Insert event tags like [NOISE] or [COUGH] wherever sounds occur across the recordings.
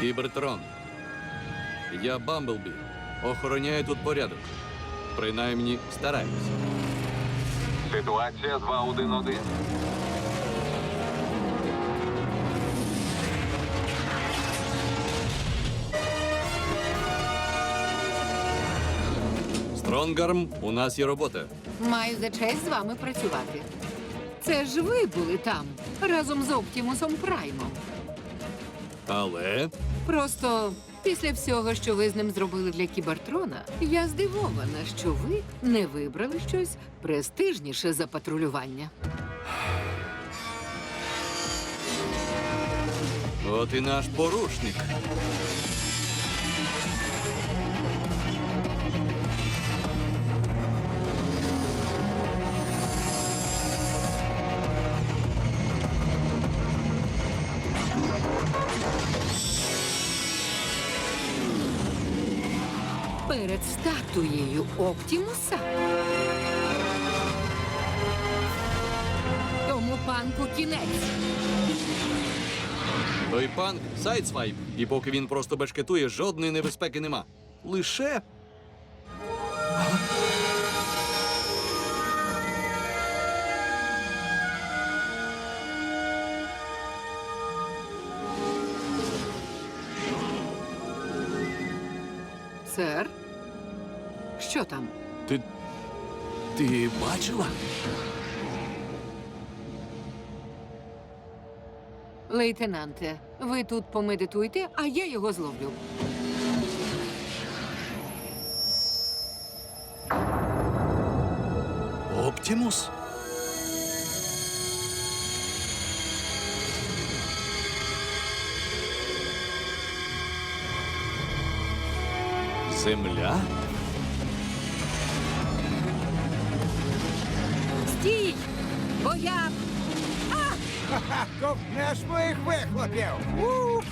Кібертрон. Я Бамблбі. Охороняю тут порядок. Принаймні стараюся. Ситуація 2-1-1. Стронгарм, у нас є робота. Маю за честь з вами працювати. Це ж ви були там разом з Оптімусом Праймом. Але Просто після всього, що ви з ним зробили для кібертрона, я здивована, що ви не вибрали щось престижніше за патрулювання. от і наш порушник. Перед статуєю Оптімуса. Тому панку кінець. Той панк сайдсвайп. І поки він просто бешкетує, жодної небезпеки нема. Лише. Сер? Що там? Ти. Ти бачила? Лейтенанте, ви тут помедитуйте, а я його зловлю. Оптімус? Земля? Бо я Ковнеш моїх вихлопів! У!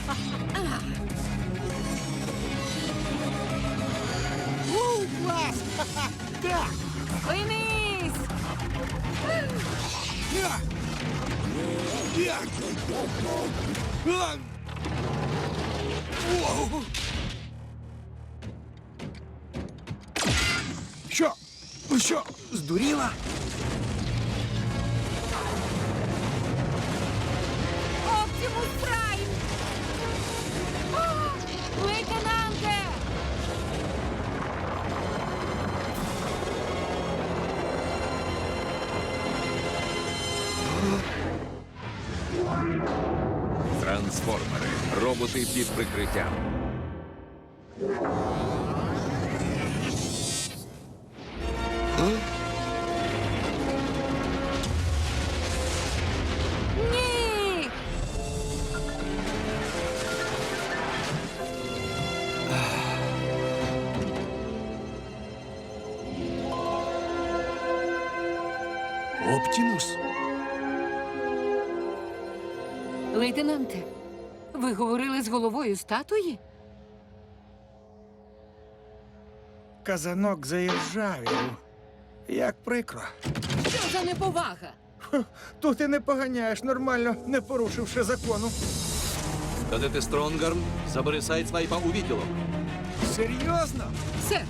У, клас! Ха-ха! Так! Винись! Я! Я! А! Воу! Що? Що? Здуріла? Оптимус Прайм! Лейтенанте! Трансформери. Роботи під прикриттям. Оптімус? Лейтенанте, ви говорили з головою статуї? Казанок заїжджавів. Як прикро. Що за неповага? Тут і не поганяєш нормально, не порушивши закону. Кадети Стронгарм, забери сайдсвайпа у відділок. Серйозно? Сер,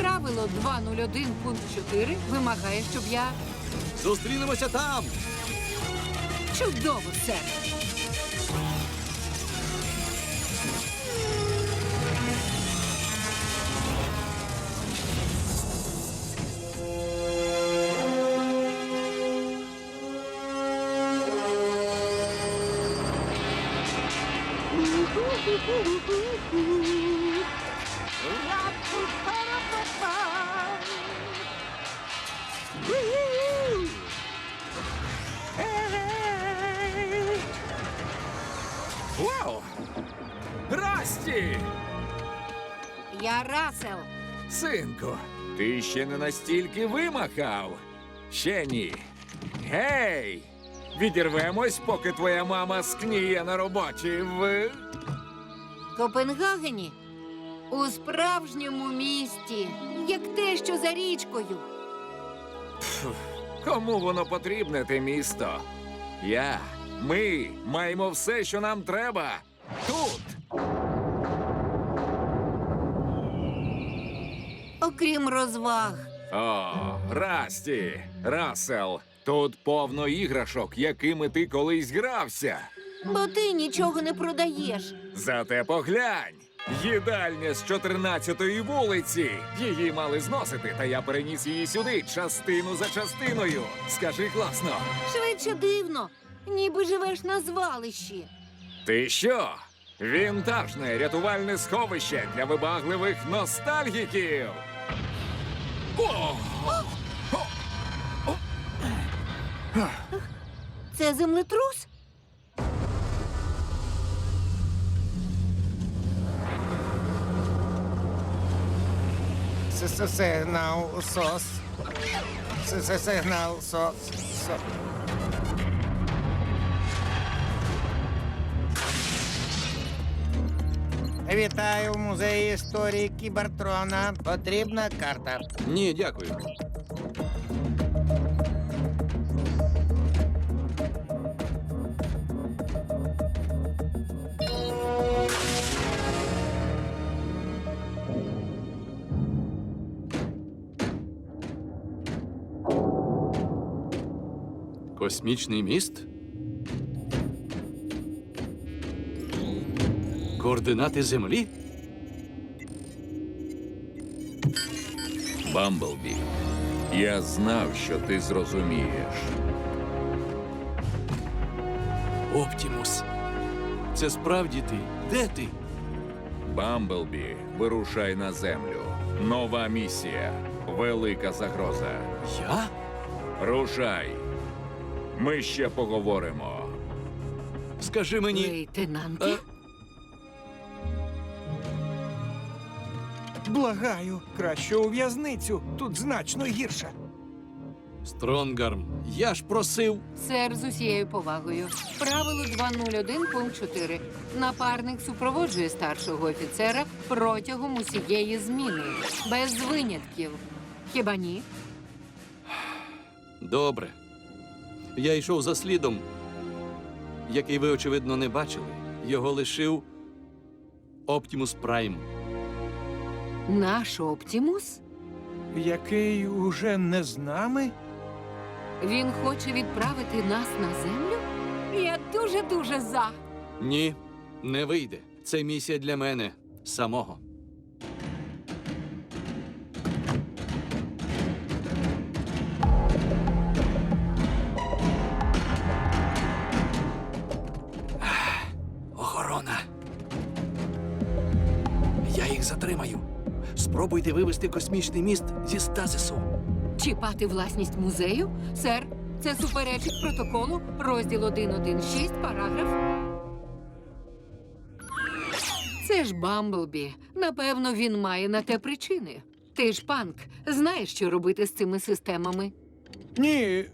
правило 201 пункт 4 вимагає, щоб я. Зустрінемося там! Чудово, сер! Вау! Расті! Я Расел. Синку, ти ще не настільки вимахав. Ще ні. Гей! Відірвемось, поки твоя мама скніє на роботі в. Копенгагені у справжньому місті, як те, що за річкою. Кому воно потрібне, те місто? Я, ми маємо все, що нам треба. Тут. Окрім розваг. О, Расті, Рассел, тут повно іграшок, якими ти колись грався. Бо ти нічого не продаєш. Зате поглянь. Їдальня з 14-ї вулиці. Її мали зносити, та я переніс її сюди, частину за частиною. Скажи класно. Швидше дивно, ніби живеш на звалищі. Ти що? Вінтажне рятувальне сховище для вибагливих ностальгіків. Це землетрус? Сигнал сос. Сигнал сос. Со- Вітаю в музеї історії Кібертрона. Потрібна карта. Ні, дякую. Космічний міст? Координати Землі? Бамблбі, я знав, що ти зрозумієш. Оптімус. Це справді ти. Де ти? Бамблбі, вирушай на землю. Нова місія. Велика загроза. Я? Рушай. Ми ще поговоримо. Скажи мені. Лейтенанте? Благаю, краще у в'язницю. Тут значно гірше. Стронгарм, я ж просив. Сер, з усією повагою. Правило 201 пункт 4. Напарник супроводжує старшого офіцера протягом усієї зміни. Без винятків. Хіба ні? Добре. Я йшов за слідом, який ви, очевидно, не бачили. Його лишив Оптімус Прайм. Наш Оптімус? Який уже не з нами? Він хоче відправити нас на землю? Я дуже-дуже за. Ні, не вийде. Це місія для мене самого. Спробуйте вивести космічний міст зі стазису. Чіпати власність музею? Сер, це суперечить протоколу, розділ 1.1.6, параграф. Це ж Бамблбі. Напевно, він має на те причини. Ти ж панк, знаєш, що робити з цими системами. Ні.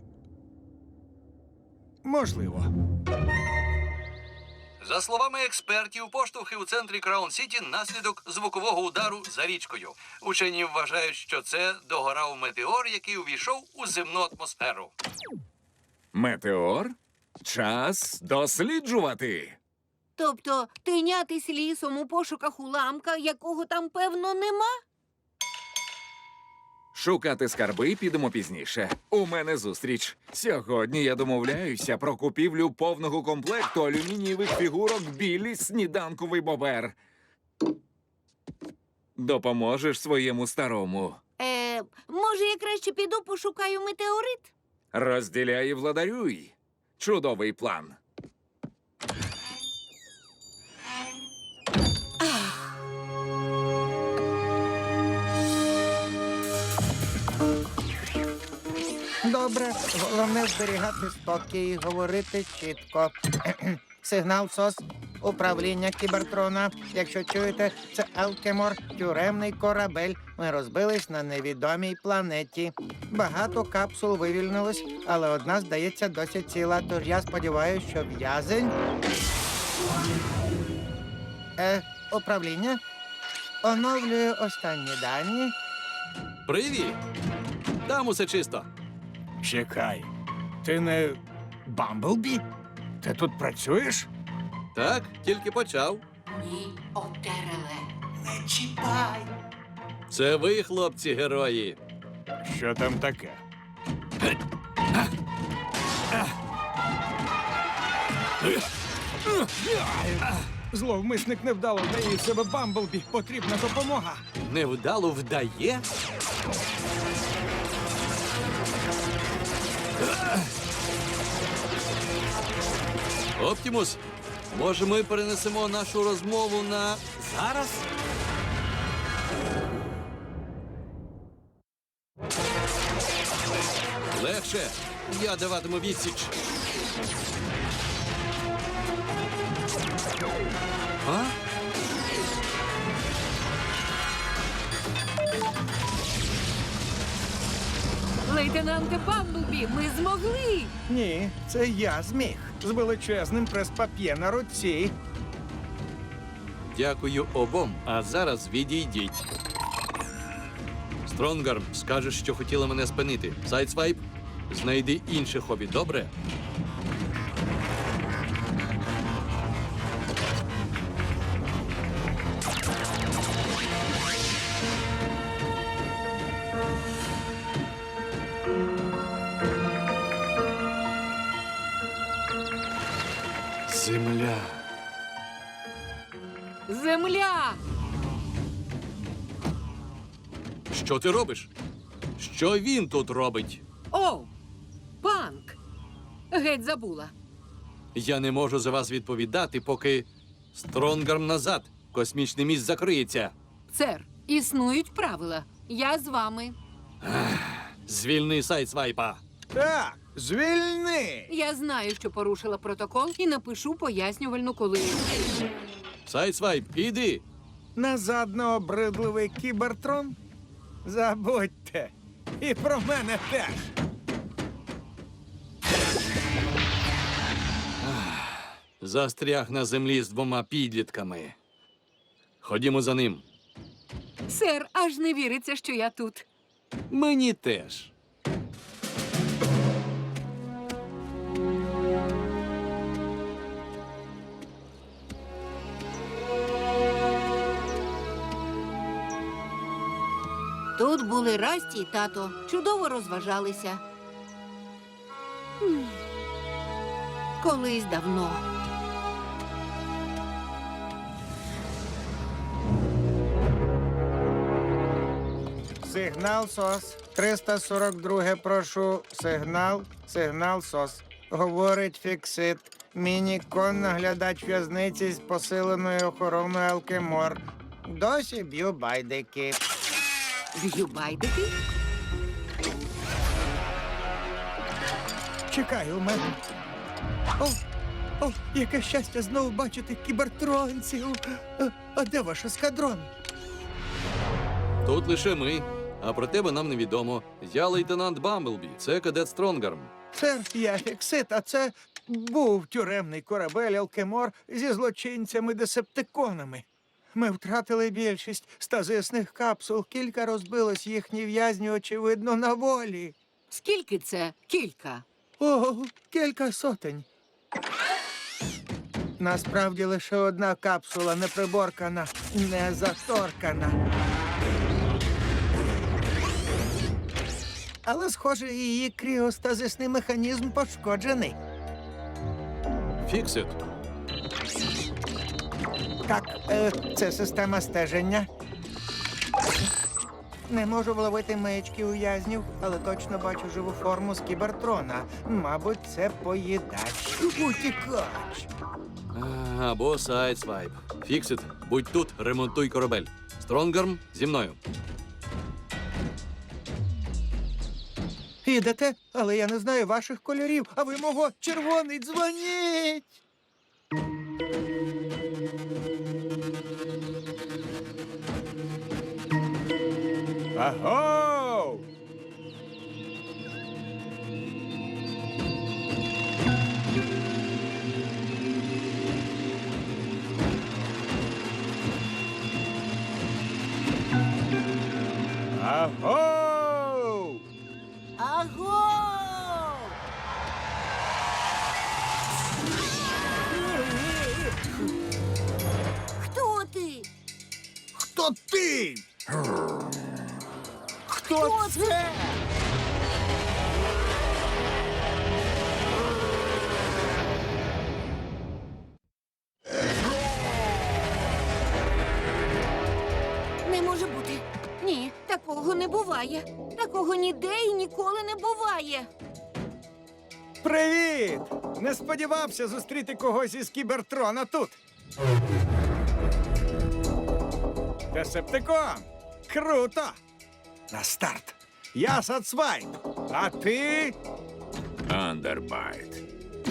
Можливо. За словами експертів, поштовхи у центрі Краун Сіті наслідок звукового удару за річкою. Учені вважають, що це догорав метеор, який увійшов у земну атмосферу. Метеор? Час досліджувати. Тобто тинятись лісом у пошуках уламка, якого там певно нема? Шукати скарби підемо пізніше. У мене зустріч. Сьогодні я домовляюся про купівлю повного комплекту алюмінієвих фігурок білі сніданковий бобер. Допоможеш своєму старому. Е, може, я краще піду пошукаю метеорит? Розділяй і владарюй. Чудовий план. Добре, головне зберігати спокій говорити чітко. [CLEARS THROAT] Сигнал СОС, управління кібертрона. Якщо чуєте, це Алкемор, тюремний корабель. Ми розбились на невідомій планеті. Багато капсул вивільнилось, але одна, здається, досі ціла. Тож я сподіваюся, що в'язень. Е, управління. Оновлюю останні дані. Привіт! Там усе чисто. Чекай, ти не Бамблбі? Ти тут працюєш? Так, тільки почав. Ні, обтереле. Не чіпай. Це ви, хлопці, герої. Що там таке? Зловмисник невдало вдає себе Бамблбі. Потрібна допомога. Невдало вдає? Оптімус, може ми перенесемо нашу розмову на зараз? Легше. Я даватиму відсіч. А? Лейтенанте Бамблбі, ми змогли! Ні, це я зміг. З величезним прес-пап'є на руці. Дякую обом, а зараз відійдіть. Стронгарм, скажеш, що хотіла мене спинити. Сайдсвайп, знайди інше хобі, добре? Що ти робиш? Що він тут робить? О! Панк! Геть забула. Я не можу за вас відповідати, поки Стронгарм назад. Космічний міст закриється. Сер, існують правила. Я з вами. Звільни сайдсвайпа. Так, звільни! Я знаю, що порушила протокол, і напишу пояснювальну коли. Сайдсвайп, іди. Назад на обридливий кібертрон? Забудьте. І про мене теж. Застряг на землі з двома підлітками. Ходімо за ним. Сер, аж не віриться, що я тут. Мені теж. Тут були Расті й тато. Чудово розважалися. Колись давно. Сигнал СОС. 342 прошу. Сигнал, сигнал СОС. Говорить фіксит. Мінікон наглядач в'язниці з посиленою охороною Алкемор. Досі б'ю байдики. Б'ю байдики? Чекай у мене. О, о, яке щастя знову бачити кібертронців. А, а де ваш ескадрон? Тут лише ми. А про тебе нам невідомо. Я лейтенант Бамблбі, це кадет Стронгарм. Сер, я фіксит, а це був тюремний корабель Алкемор зі злочинцями-десептиконами. Ми втратили більшість стазисних капсул, кілька розбилось їхні в'язні, очевидно, на волі. Скільки це? Кілька. О, кілька сотень. Насправді лише одна капсула не приборкана, не заторкана. Але, схоже, її кріостазисний механізм пошкоджений. Фіксит. Так, е, це система стеження. Не можу вловити маячки ув'язнів, але точно бачу живу форму з кібертрона. Мабуть, це поїдач. Утікач. А, Або сайдсвайп. Фіксит, будь тут, ремонтуй корабель. Стронгарм зі мною. Ідете, але я не знаю ваших кольорів, а ви мого червоний дзвоніть. Аго! Аго! Хто ти? Хто? Хто це? Не може бути. Ні, такого не буває. Такого ніде і ніколи не буває. Привіт! Не сподівався зустріти когось із кібертрона тут. Десептикон! Круто! На старт! Я Сацвайт, а ти. Андербайт.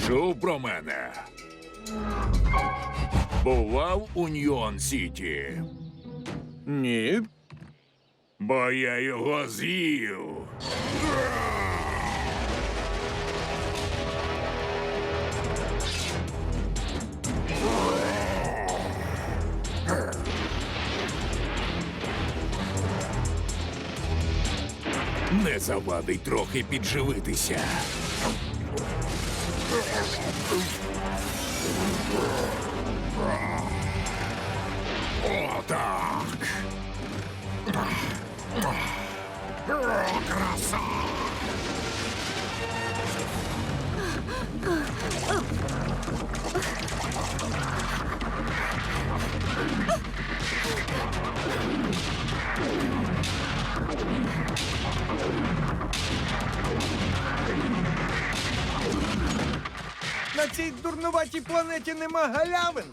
Чув про мене. Бував у Ньюон Сіті, Ні. бо я його з'їв. Не завадить трохи підживитися. Отак. О, краса! Цій планеті нема галявин.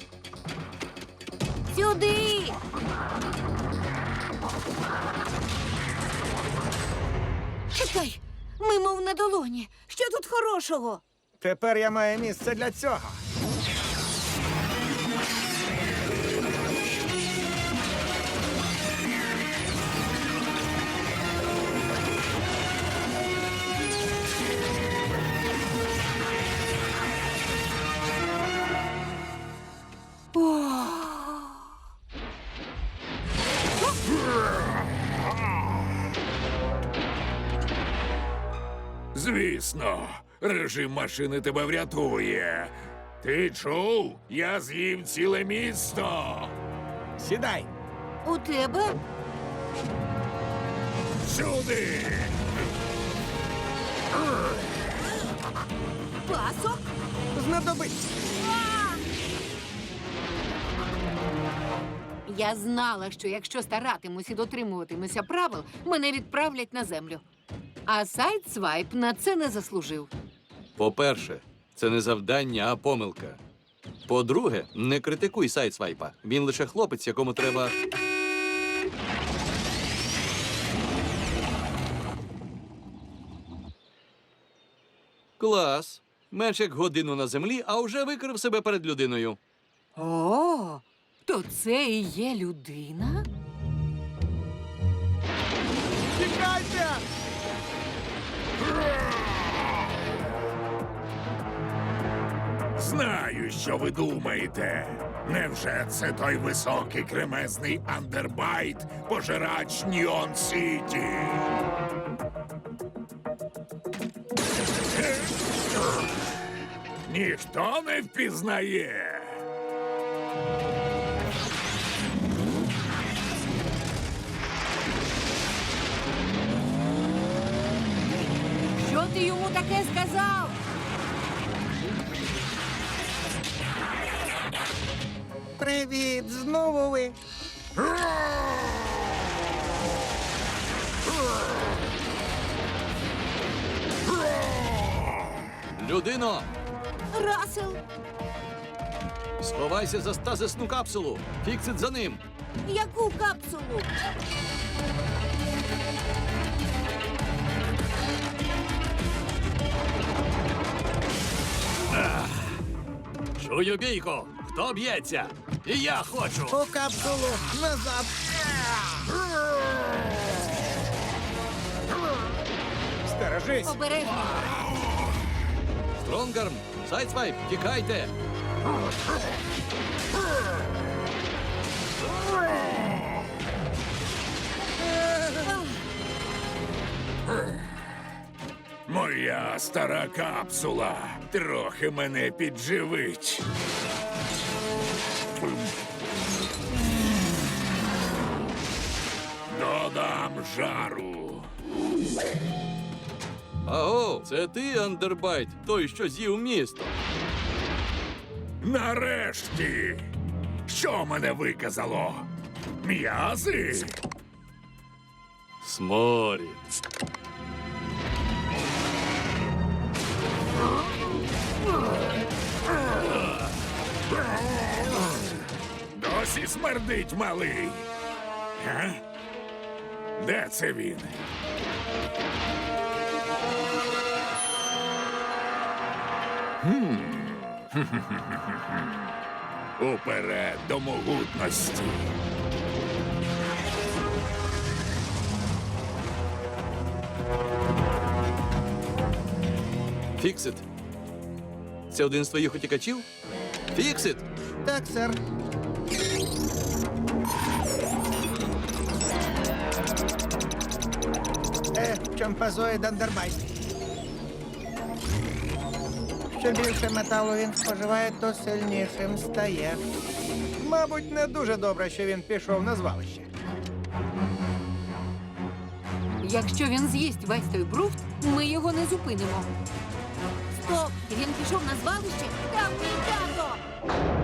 Сюди! Чекай, ми мов на долоні. Що тут хорошого? Тепер я маю місце для цього. Звісно, режим машини тебе врятує. Ти чув? Я з'їв ціле місто. Сідай. У тебе? Сюди! Пасок? Знадобиться. Я знала, що якщо старатимусь і дотримуватимуся правил, мене відправлять на землю. А сайт Свайп на це не заслужив. По-перше, це не завдання, а помилка. По-друге, не критикуй сайт свайпа. Він лише хлопець, якому треба. Клас. Менш як годину на землі, а вже викрив себе перед людиною. О, то це і є людина? Тікайте! Знаю, що ви думаєте. Невже це той високий кремезний андербайт, пожирач Ньон Сіті? Ніхто не впізнає. Ти йому таке сказав? Привіт, знову ви. Людино, Расел, сховайся за стазисну капсулу. Фіксит за ним. яку капсулу? Чую бійку. Хто б'ється? І я хочу. У капсулу назад. Стережись. Обережно. Стронгарм, сайдсвайп, тікайте. Моя стара капсула трохи мене підживить. Додам жару. Аго, це ти, Андербайт, той, що з'їв місто. Нарешті! Що мене виказало? М'язи? Сморід. Смердить малий. А? Де це він? Хм. [LAUGHS] Уперед до могутності. Фіксит. Це один з твоїх утікачів? Фіксит! Так, сер. Чомпазоїд Андербайт. Що більше металу він споживає, то сильнішим стає. Мабуть, не дуже добре, що він пішов на звалище. Якщо він з'їсть весь той бруфт, ми його не зупинимо. Стоп! Він пішов на звалище? Там мій дар!